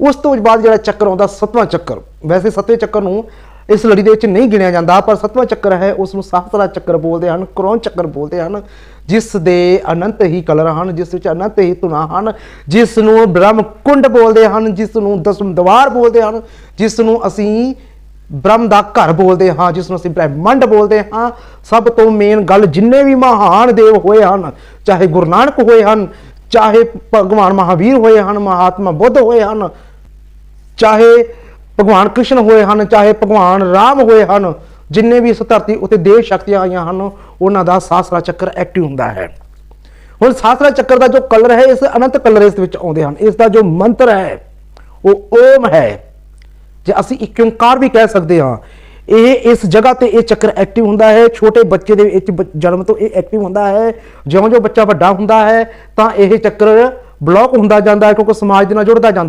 ਉਸ ਤੋਂ ਬਾਅਦ ਜਿਹੜਾ ਚੱਕਰ ਆਉਂਦਾ, ਸੱਤਵਾਂ ਚੱਕਰ। ਵੈਸੇ ਸਤਵੇਂ ਚੱਕਰ ਨੂੰ ਇਸ ਲੜੀ ਦੇ ਵਿੱਚ ਨਹੀਂ ਗਿਣਿਆ ਜਾਂਦਾ, ਪਰ ਸਤਵਾਂ ਚੱਕਰ ਹੈ, ਉਸ ਨੂੰ ਸਹਸਰਾ ਚੱਕਰ ਬੋਲਦੇ ਹਨ, ਕਰੋਨ ਚੱਕਰ ਬੋਲਦੇ ਹਨ, ਜਿਸ ਦੇ ਅਨੰਤ ਹੀ ਕਲਰ ਹਨ, ਜਿਸ ਵਿੱਚ ਅਨੰਤ ਹੀ ਧੁਨਾ ਹਨ, ਜਿਸ ਨੂੰ ਬ੍ਰਹਮ ਕੁੰਡ ਬੋਲਦੇ ਹਨ, ਜਿਸ ਨੂੰ ਦਸਮ ਦਵਾਰ ਬੋਲਦੇ ਹਨ, ਜਿਸ ਨੂੰ ਅਸੀਂ ਬ੍ਰਹਮ ਦਾ ਘਰ ਬੋਲਦੇ ਹਾਂ, ਜਿਸ ਨੂੰ ਅਸੀਂ ਬ੍ਰਹਿਮੰਡ ਬੋਲਦੇ ਹਾਂ। ਸਭ ਤੋਂ ਮੇਨ ਗੱਲ ਜਿੰਨੇ ਵੀ ਮਹਾਨ ਦੇਵ ਹੋਏ ਹਨ, ਚਾਹੇ ਗੁਰੂ ਨਾਨਕ ਹੋਏ ਹਨ ਚਾਹੇ ਭਗਵਾਨ ਮਹਾਵੀਰ ਹੋਏ ਹਨ, ਮਹਾਤਮਾ ਬੁੱਧ ਹੋਏ ਹਨ, ਚਾਹੇ ਭਗਵਾਨ ਕ੍ਰਿਸ਼ਨ ਹੋਏ ਹਨ, ਚਾਹੇ ਭਗਵਾਨ ਰਾਮ ਹੋਏ ਹਨ, ਜਿੰਨੇ ਵੀ ਇਸ ਧਰਤੀ ਉੱਤੇ ਦੇਵ ਸ਼ਕਤੀਆਂ ਆਈਆਂ ਹਨ, ਉਹਨਾਂ ਦਾ ਸਾਸਰਾ ਚੱਕਰ ਐਕਟਿਵ ਹੁੰਦਾ ਹੈ। ਹੁਣ ਸਾਸਰਾ ਚੱਕਰ ਦਾ ਜੋ ਕਲਰ ਹੈ, ਇਸ ਅਨੰਤ ਕਲਰ ਇਸ ਵਿੱਚ ਆਉਂਦੇ ਹਨ। ਇਸ ਦਾ ਜੋ ਮੰਤਰ ਹੈ, ਉਹ ਓਮ ਹੈ। ਜੇ ਅਸੀਂ ਇੱਕ ਓੰਕਾਰ ਵੀ ਕਹਿ ਸਕਦੇ ਹਾਂ ਇਹ, ਇਸ ਜਗ੍ਹਾ ਤੇ ਇਹ ਚੱਕਰ ਐਕਟਿਵ ਹੁੰਦਾ ਹੈ। ਛੋਟੇ ਬੱਚੇ ਦੇ ਵਿੱਚ ਜਨਮ ਤੋਂ ਇਹ ਐਕਟਿਵ ਹੁੰਦਾ ਹੈ। ਜਿਉਂ-ਜਿਉਂ ਬੱਚਾ ਵੱਡਾ ਹੁੰਦਾ ਹੈ, ਤਾਂ ਇਹ ਚੱਕਰ ਬਲੌਕ ਹੁੰਦਾ ਜਾਂਦਾ ਹੈ, ਕਿਉਂਕਿ ਸਮਾਜ ਦੇ ਨਾਲ ਜੁੜਦਾ ਜਾਂਦਾ